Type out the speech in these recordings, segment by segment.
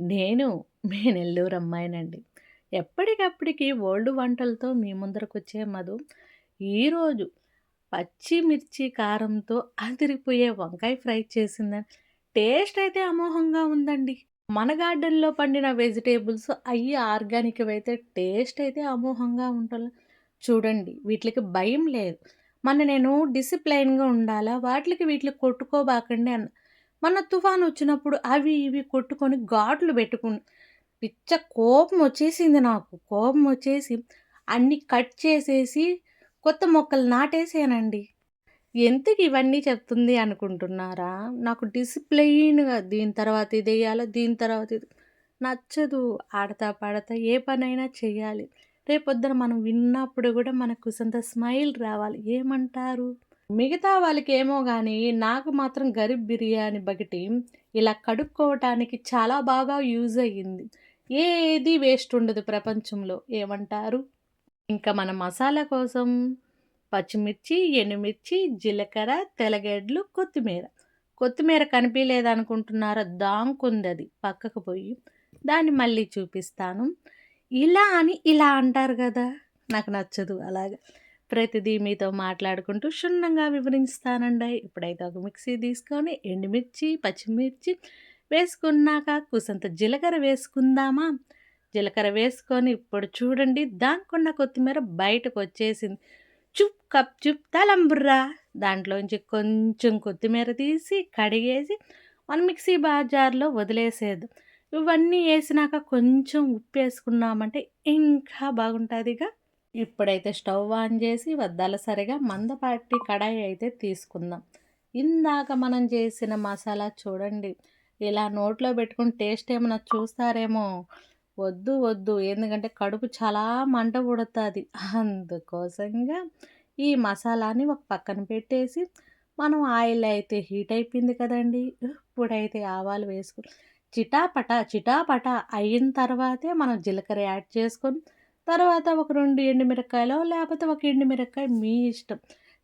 నేను మీ నెల్లూరు అమ్మాయినండి. ఎప్పటికప్పటికి ఓల్డ్ వంటలతో మీ ముందరకొచ్చే మధు. ఈరోజు పచ్చిమిర్చి కారంతో అదిరిపోయే వంకాయ ఫ్రై చేసిందని టేస్ట్ అయితే అమోఘంగా ఉందండి. మన గార్డెన్‌లో పండిన వెజిటబుల్స్ అయ్యి అయితే టేస్ట్ అయితే అమోఘంగా ఉంటల చూడండి వీటికి భయం లేదు. మొన్న నేను డిసిప్లైన్‌గా ఉండాలా, వాటికి వీటికి కొట్టుకోబాకండి అన్నా. మన తుఫాను వచ్చినప్పుడు అవి ఇవి కొట్టుకొని ఘాట్లు పెట్టుకుని పిచ్చ కోపం వచ్చేసింది నాకు. కోపం వచ్చేసి అన్నీ కట్ చేసేసి కొత్త మొక్కలు నాటేసానండి. ఎందుకు ఇవన్నీ చెప్తుంది అనుకుంటున్నారా? నాకు డిసిప్లెయిన్‌గా దీని తర్వాత ఇది వేయాలి దీని తర్వాత ఇది నచ్చదు. ఆడతా పాడతా ఏ పనైనా చేయాలి రేపొద్దున మనం విన్నప్పుడు కూడా మనకు సంత స్మైల్ రావాలి. ఏమంటారు? మిగతా వాళ్ళకేమో కానీ నాకు మాత్రం గరీబ్ బిర్యానీ బగటి ఇలా కడుక్కోవటానికి చాలా బాగా యూజ్ అయ్యింది. ఏది వేస్ట్ ఉండదు ప్రపంచంలో. ఏమంటారు? ఇంకా మన మసాలా కోసం పచ్చిమిర్చి, ఎండుమిర్చి, జీలకర్ర, తెల్లగడ్డలు, కొత్తిమీర. కొత్తిమీర కనిపించలేదనుకుంటున్నారా దాంకుంది అది పక్కకు పోయి. దాన్ని మళ్ళీ చూపిస్తాను. ఇలా అని ఇలా అంటారు కదా నాకు నచ్చదు అలాగా. ప్రతిదీ మీతో మాట్లాడుకుంటూ క్షుణ్ణంగా వివరిస్తానండి ఇప్పుడైతే ఒక మిక్సీ తీసుకొని ఎండుమిర్చి, పచ్చిమిర్చి వేసుకున్నాక కుసంత జీలకర్ర వేసుకుందామా? జీలకర్ర వేసుకొని ఇప్పుడు చూడండి దానికున్న కొత్తిమీర బయటకొచ్చేసింది. చుప్ కప్ చుప్ తలంబుర్రా దాంట్లోంచి కొంచెం కొత్తిమీర తీసి కడిగేసి మనం మిక్సీ బాజార్లో వదిలేసేది ఇవన్నీ వేసినాక కొంచెం ఉప్పు వేసుకున్నామంటే ఇంకా బాగుంటాదిగా. ఇప్పుడైతే స్టవ్ ఆన్ చేసి వద్దలసరిగా మందపాటి కడాయి అయితే తీసుకుందాం. ఇందాక మనం చేసిన మసాలా చూడండి. ఇలా నోట్లో పెట్టుకుని టేస్ట్ ఏమైనా చూస్తారేమో. వద్దు వద్దు. ఎందుకంటే కడుపు చాలా మంట పుడుతుంది అందుకోసంగా ఈ మసాలాని ఒక పక్కన పెట్టేసి మనం ఆయిల్ అయితే హీట్ అయిపోయింది కదండీ! ఇప్పుడైతే ఆవాలు వేసుకుని చిటాపట చిటాపట అయిన తర్వాతే మనం జీలకర్ర యాడ్ చేసుకొని తర్వాత ఒక రెండు ఎండుమిరకాయలు లేకపోతే ఒక ఎండుమిరకాయ మీ ఇష్టం.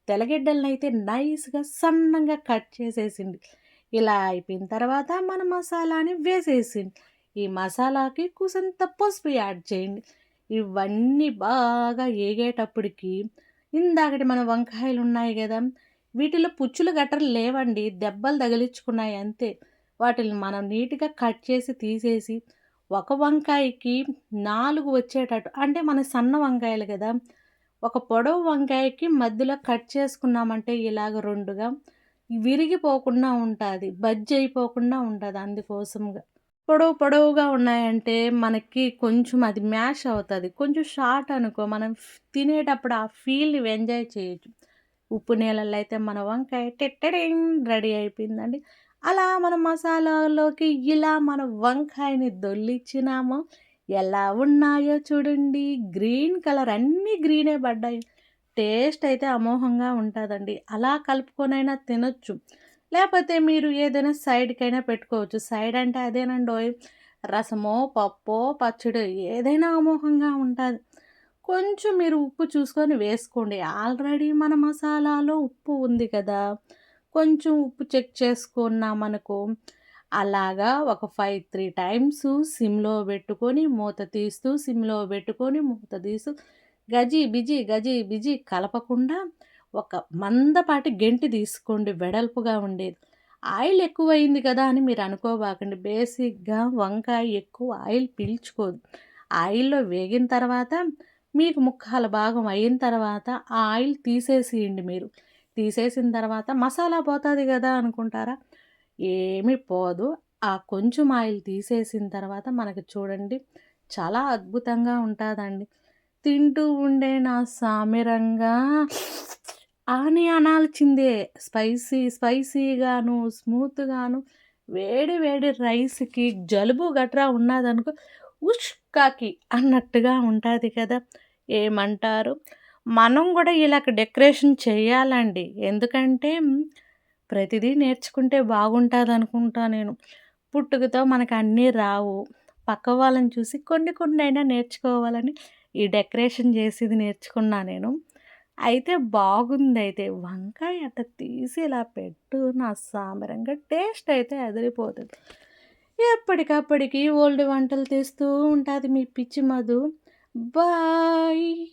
తెల్లగడ్డలనైతే నైస్‌గా సన్నంగా కట్ చేసేసింది. ఇలా అయిపోయిన తర్వాత మన మసాలాని వేసేసింది. ఈ మసాలాకి కూసంత పసుపు యాడ్ చేయండి. ఇవన్నీ బాగా ఏగేటప్పటికి ఇందాకటి మన వంకాయలు ఉన్నాయి కదా వీటిలో పుచ్చులు గట్రా లేవండి. దెబ్బలు తగిలించుకున్నాయి అంతే. వాటిని మనం నీట్‌గా కట్ చేసి తీసేసి ఒక వంకాయకి నాలుగు వచ్చేటట్టు అంటే మన సన్న వంకాయలు కదా ఒక పొడవు వంకాయకి మధ్యలో కట్ చేసుకున్నామంటే ఇలాగ రెండుగా విరిగిపోకుండా ఉంటుంది బజ్జి అయిపోకుండా ఉంటుంది అందుకోసంగా. పొడవు పొడవుగా ఉన్నాయంటే మనకి కొంచెం అది మ్యాష్ అవుతుంది కొంచెం షార్ట్ అనుకో మనం తినేటప్పుడు ఆ ఫీల్‌ని ఎంజాయ్ చేయొచ్చు. ఉప్పు నీళ్ళల్లో అయితే మన వంకాయ టెట్టడేం రెడీ అయిపోయిందండి. అలా మన మసాలాలోకి ఇలా మన వంకాయని దొర్లిచ్చినామో ఎలా ఉన్నాయో చూడండి. గ్రీన్ కలర్ అన్నీ గ్రీనే పడ్డాయి. టేస్ట్ అయితే అమోహంగా ఉంటుందండి అలా కలుపుకొనైనా తినొచ్చు. లేకపోతే మీరు ఏదైనా సైడ్‌కైనా పెట్టుకోవచ్చు. సైడ్ అంటే అదేనండి రసమో, పప్పో, పచ్చడో ఏదైనా అమోహంగా ఉంటుంది కొంచెం మీరు ఉప్పు చూసుకొని వేసుకోండి. ఆల్రెడీ మన మసాలాలో ఉప్పు ఉంది కదా! కొంచెం ఉప్పు చెక్ చేసుకున్నామనుకో అలాగా ఒక 5, 3 టైమ్స్ సిమ్‌లో పెట్టుకొని మూత తీస్తూ, సిమ్‌లో పెట్టుకొని మూత తీస్తూ గజి బిజి, గజి బిజి కలపకుండా ఒక మందపాటి గెంటి తీసుకోండి వెడల్పుగా ఉండేది. ఆయిల్ ఎక్కువైంది కదా అని మీరు అనుకోబాకండి. బేసిక్‌గా వంకాయ ఎక్కువ ఆయిల్ పీల్చుకోదు. ఆయిల్‌లో వేగిన తర్వాత మీకు ముక్కాల భాగం అయిన తర్వాత ఆ ఆయిల్ తీసేసియండి మీరు. తీసేసిన తర్వాత మసాలా పోతుంది కదా అనుకుంటారా? ఏమి పోదు. ఆ కొంచెం ఆయిల్ తీసేసిన తర్వాత మనకి చూడండి చాలా అద్భుతంగా ఉంటుందండి తింటూ ఉండే నా సామిరంగా అని అనాల్సిందే. స్పైసీ స్పైసీగాను, స్మూత్‌గాను వేడి వేడి రైస్‌కి జలుబు గట్రా ఉన్నాదనుకో ఉష్కాకి అన్నట్టుగా ఉంటుంది కదా! ఏమంటారు? మనం కూడా ఇలాగ డెకరేషన్ చేయాలండి. ఎందుకంటే ప్రతిదీ నేర్చుకుంటే బాగుంటుంది అనుకుంటా నేను. పుట్టుకతో మనకు అన్నీ రావు. పక్క వాళ్ళని చూసి కొన్ని కొన్ని అయినా నేర్చుకోవాలని ఈ డెకరేషన్ చేసేది నేర్చుకున్నా నేను. అయితే బాగుంది అయితే వంకాయ అట్ట తీసి ఇలా పెట్టు నా సామరంగా టేస్ట్ అయితే అదిరిపోతుంది ఎప్పటికప్పటికి ఓల్డ్ వంటలు తెస్తూ ఉంటుంది మీ పిచ్చి మధు బాయ్